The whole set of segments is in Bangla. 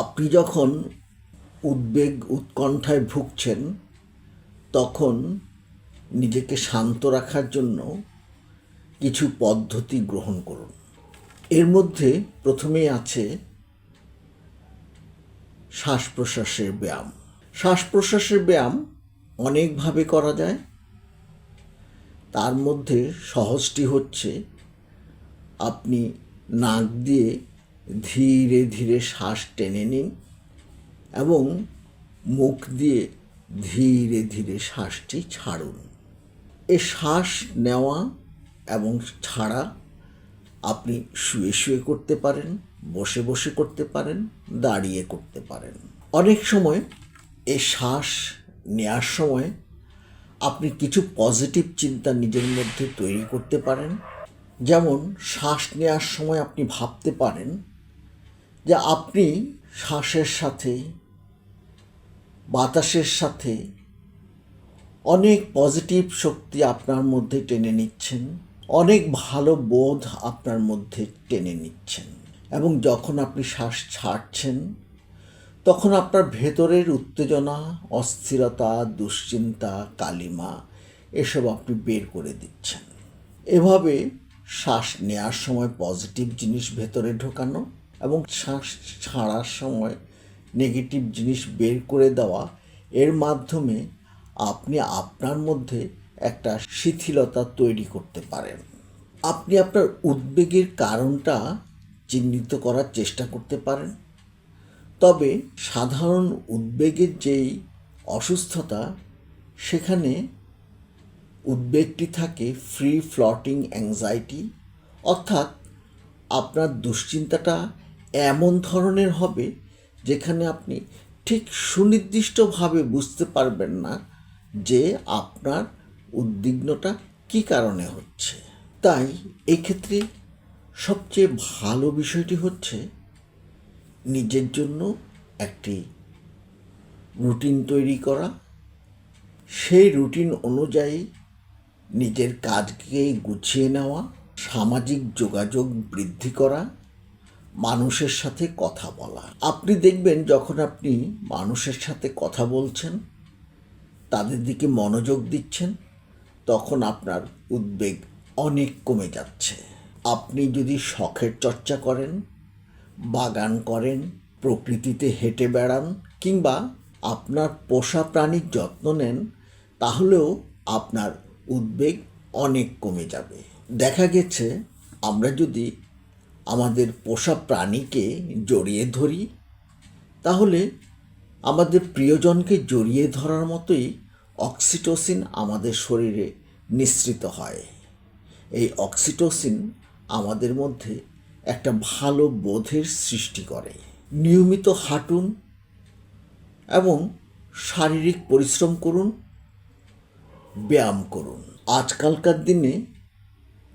আপনি যখন উদ্বেগ উৎকণ্ঠায় ভুগছেন, তখন নিজেকে শান্ত রাখার জন্য কিছু পদ্ধতি গ্রহণ করুন। এর মধ্যে প্রথমেই আছে শ্বাস প্রশ্বাসের ব্যায়াম। শ্বাস প্রশ্বাসের ব্যায়াম অনেকভাবে করা যায়। তার মধ্যে সহজটি হচ্ছে আপনি নাক দিয়ে ধীরে ধীরে শ্বাস টেনে নিন এবং মুখ দিয়ে ধীরে ধীরে শ্বাসটি ছাড়ুন। এ শ্বাস নেওয়া এবং ছাড়া আপনি শুয়ে শুয়ে করতে পারেন, বসে বসে করতে পারেন, দাঁড়িয়ে করতে পারেন। অনেক সময় এ শ্বাস নেওয়ার সময় আপনি কিছু পজিটিভ চিন্তা নিজের মধ্যে তৈরি করতে পারেন। যেমন শ্বাস নেওয়ার সময় আপনি ভাবতে পারেন যে আপনি শ্বাসের সাথে, বাতাসের সাথে অনেক পজিটিভ শক্তি আপনার মধ্যে টেনে নিচ্ছেন, অনেক ভালো বোধ আপনার মধ্যে টেনে নিচ্ছেন এবং যখন আপনি শ্বাস ছাড়ছেন, তখন আপনার ভেতরের উত্তেজনা, অস্থিরতা, দুশ্চিন্তা, কালিমা এসব আপনি বের করে দিচ্ছেন। এভাবে শ্বাস নেওয়ার সময় পজিটিভ জিনিস ভেতরে ঢোকানো এবং শ্বাস ছাড়ার সময় নেগেটিভ জিনিস বের করে দেওয়া, এর মাধ্যমে আপনি আপনার মধ্যে একটা শিথিলতা তৈরি করতে পারেন। আপনি আপনার উদ্বেগের কারণটা চিহ্নিত করার চেষ্টা করতে পারেন। তবে সাধারণ উদ্বেগের যেই অসুস্থতা, সেখানে উদ্বেগটি থাকে ফ্রি ফ্লটিং অ্যাংজাইটি অর্থাৎ আপনার দুশ্চিন্তাটা এমন ধরনের হবে যেখানে আপনি ঠিক সুনির্দিষ্টভাবে বুঝতে পারবেন না যে আপনার উদ্বিগ্নটা কী কারণে হচ্ছে। তাই এক্ষেত্রে সবচেয়ে ভালো বিষয়টি হচ্ছে নিজের জন্য একটি রুটিন তৈরি করা। সেই রুটিন অনুযায়ী নিজের কাজকে গুছিয়ে নেওয়া, সামাজিক যোগাযোগ বৃদ্ধি করা মানুষের সাথে কথা বলা। আপনি দেখবেন যখন আপনি মানুষের সাথে কথা বলছেন, তাদের দিকে মনোযোগ দিচ্ছেন, তখন আপনার উদ্বেগ অনেক কমে যাচ্ছে। আপনি যদি শখের চর্চা করেন, বাগান করেন, প্রকৃতিতে হেঁটে বেড়ান, কিংবা আপনার পোষা প্রাণীর যত্ন নেন, তাহলেও আপনার উদ্বেগ অনেক কমে যাবে। দেখা গেছে, আমরা যদি আমাদের পোষা প্রাণীকে জড়িয়ে ধরি, তাহলে আমাদের প্রিয়জনকে জড়িয়ে ধরার মতোই অক্সিটোসিন আমাদের শরীরে নিঃসৃত হয়। এই অক্সিটোসিন আমাদের মধ্যে একটা ভালো বোধের সৃষ্টি করে। নিয়মিত হাঁটুন এবং শারীরিক পরিশ্রম করুন, ব্যায়াম করুন। আজকালকার দিনে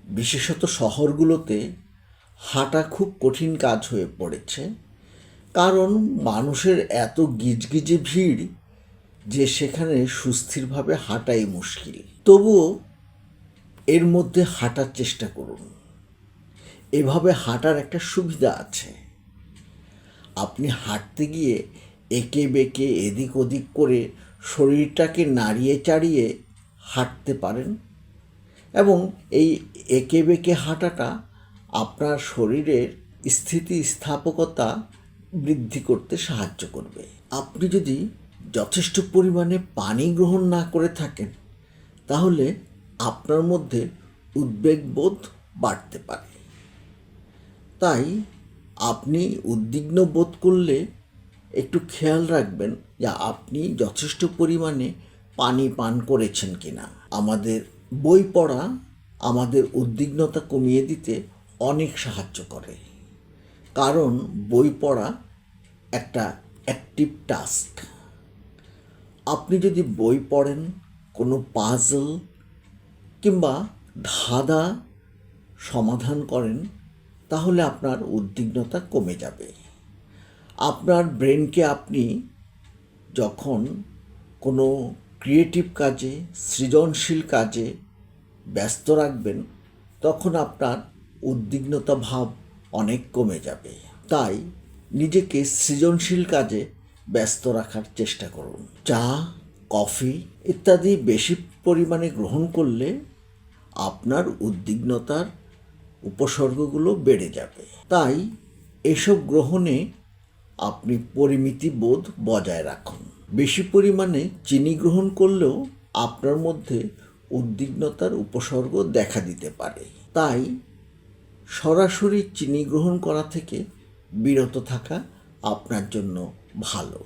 বিশেষত শহরগুলোতে হাঁটা খুব কঠিন কাজ হয়ে পড়েছে। কারণ মানুষের এত গিজগিজে ভিড় যে সেখানে সুস্থিরভাবে হাঁটাই মুশকিল। তবুও এর মধ্যে হাঁটার চেষ্টা করুন। এভাবে হাঁটার একটা সুবিধা আছে। আপনি হাঁটতে গিয়ে একে বেঁকে এদিক ওদিক করে শরীরটাকে নাড়িয়ে চাড়িয়ে হাঁটতে পারেন। এবং এই একে বেঁকে হাঁটাটা আপনার শরীরের স্থিতিস্থাপকতা বৃদ্ধি করতে সাহায্য করবে। আপনি যদি যথেষ্ট পরিমাণে পানি গ্রহণ না করে থাকেন, তাহলে আপনার মধ্যে উদ্বেগবোধ বাড়তে পারে। তাই আপনি উদ্বিগ্ন বোধ করলে একটু খেয়াল রাখবেন যে আপনি যথেষ্ট পরিমাণে পানি পান করেছেন কিনা। আমাদের বই পড়া আমাদের উদ্বিগ্নতা কমিয়ে দিতে অনেক সাহায্য করে। কারণ বই পড়া একটা অ্যাক্টিভ টাস্ক আপনি যদি বই পড়েন, কোনো পাজল কিংবা ধাঁধা সমাধান করেন, তাহলে আপনার উদ্বিগ্নতা কমে যাবে। আপনার ব্রেনকে আপনি যখন কোনো ক্রিয়েটিভ কাজে, সৃজনশীল কাজে ব্যস্ত রাখবেন, তখন আপনার উদ্বিগ্নতা ভাব অনেক কমে যাবে। তাই নিজেকে সৃজনশীল কাজে ব্যস্ত রাখার চেষ্টা করুন। চা, কফি ইত্যাদি বেশি পরিমাণে গ্রহণ করলে আপনার উদ্বিগ্নতার উপসর্গগুলো বেড়ে যাবে। তাই এসব গ্রহণে আপনি পরিমিতি বোধ বজায় রাখুন। বেশি পরিমাণে চিনি গ্রহণ করলেও আপনার মধ্যে উদ্বিগ্নতার উপসর্গ দেখা দিতে পারে। তাই সরাসরি চিনি গ্রহণ করা থেকে বিরত থাকা আপনার জন্য ভালো।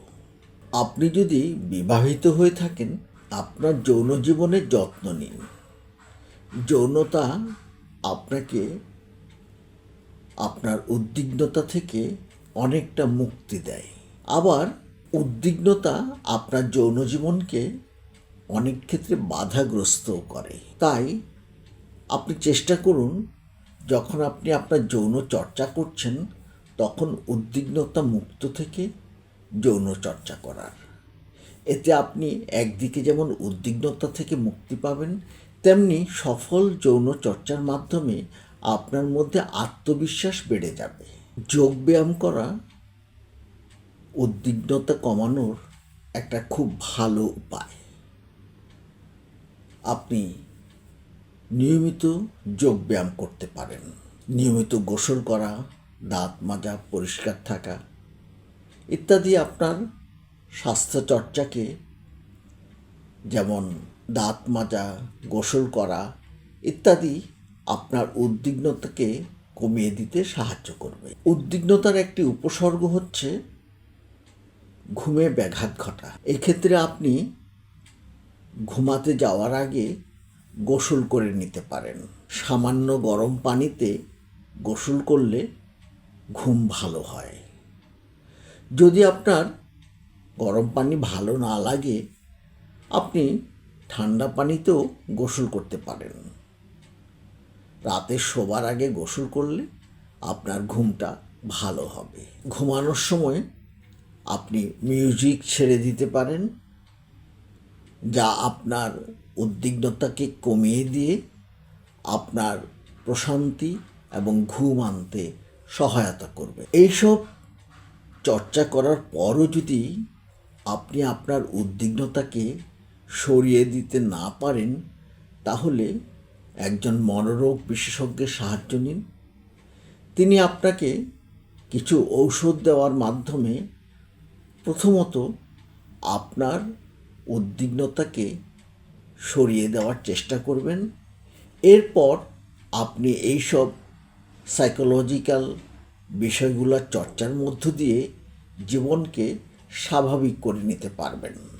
আপনি যদি বিবাহিত হয়ে থাকেন, আপনার যৌন জীবনের যত্ন নিন। যৌনতা আপনাকে, আপনার উদ্বিগ্নতা থেকে অনেকটা মুক্তি দেয়। আবার উদ্বিগ্নতা আপনার যৌন জীবনকে অনেক ক্ষেত্রে বাধাগ্রস্তও করে। তাই আপনি চেষ্টা করুন যখন আপনি আপনার যৌন চর্চা করছেন, তখন উদ্বিগ্নতা মুক্ত থেকে যৌন চর্চা করার। এতে আপনি একদিকে যেমন উদ্বিগ্নতা থেকে মুক্তি পাবেন, তেমনি সফল যৌন চর্চার মাধ্যমে আপনার মধ্যে আত্মবিশ্বাস বেড়ে যাবে। যোগব্যায়াম করা, উদ্বিগ্নতা কমানোর একটা খুব ভালো উপায়। আপনি নিয়মিত যোগব্যায়াম করতে পারেন। নিয়মিত গোসল করা, দাঁত মাজা, পরিষ্কার থাকা ইত্যাদি আপনার স্বাস্থ্যচর্চাকে যেমন দাঁত মাজা, গোসল করা ইত্যাদি আপনার উদ্বিগ্নতাকে কমিয়ে দিতে সাহায্য করবে। উদ্বিগ্নতার একটি উপসর্গ হচ্ছে ঘুমে ব্যাঘাত ঘটা। এক্ষেত্রে আপনি ঘুমাতে যাওয়ার আগে গোসল করে নিতে পারেন। সামান্য গরম পানিতে গোসল করলে ঘুম ভালো হয়। যদি আপনার গরম পানি ভালো না লাগে, আপনি ঠান্ডা পানিতেও গোসল করতে পারেন। রাতে শোবার আগে গোসল করলে আপনার ঘুমটা ভালো হবে। ঘুমানোর সময় আপনি মিউজিক ছেড়ে দিতে পারেন। যা আপনার উদ্বিগ্নতাকে কমিয়ে দিয়ে আপনার প্রশান্তি এবং ঘুম আনতে সহায়তা করবে। এইসব চর্চা করার পরও যদি আপনি আপনার উদ্বিগ্নতাকে সরিয়ে দিতে না পারেন, তাহলে একজন মনোরোগ বিশেষজ্ঞের সাহায্য নিন। তিনি আপনাকে কিছু ঔষধ দেওয়ার মাধ্যমে প্রথমত আপনার উদ্বিগ্নতাকে সরিয়ে দেওয়ার চেষ্টা করবেন। এরপর আপনি এইসব সাইকোলজিক্যাল বিষয়গুলোর চর্চার মধ্য দিয়ে জীবনকে স্বাভাবিক করে নিতে পারবেন।